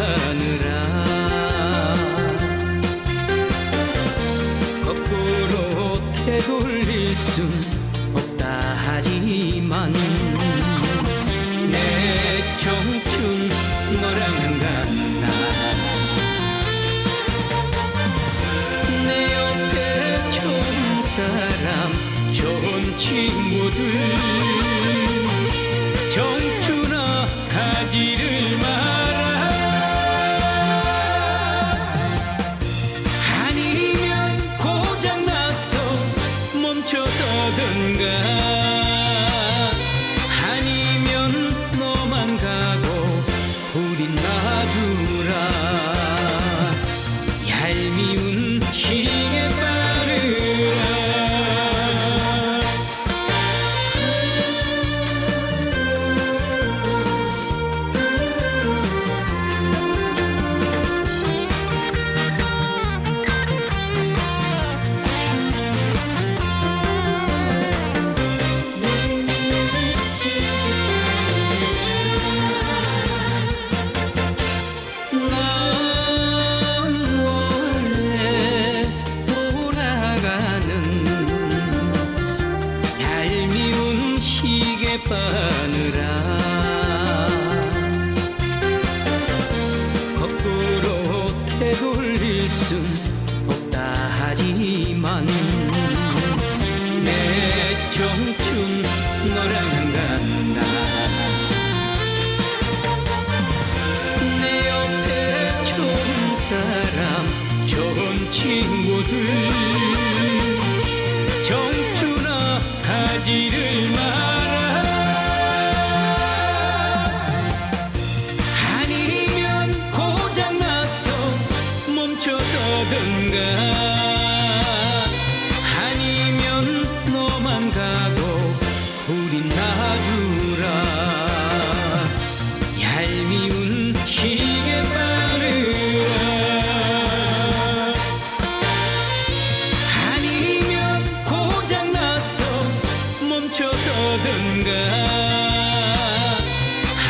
시계바느라. 거꾸로 되돌릴 순 없다 하지만 내 청춘 너랑은 같나? 내 옆에 좋은 사람 좋은 친구들. 정춘아 가지 바느라. 거꾸로 되돌릴 순 없다 하지만 내 청춘 너랑은 같나. 내 옆에 좋은 사람 좋은 친구들. 정춘아 가지를 가든가?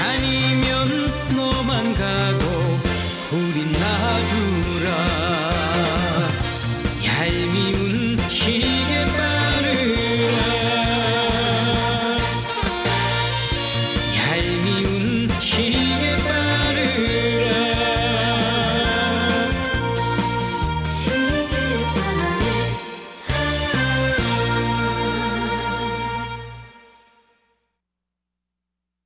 아니면 너만 가고 우린 놔주라.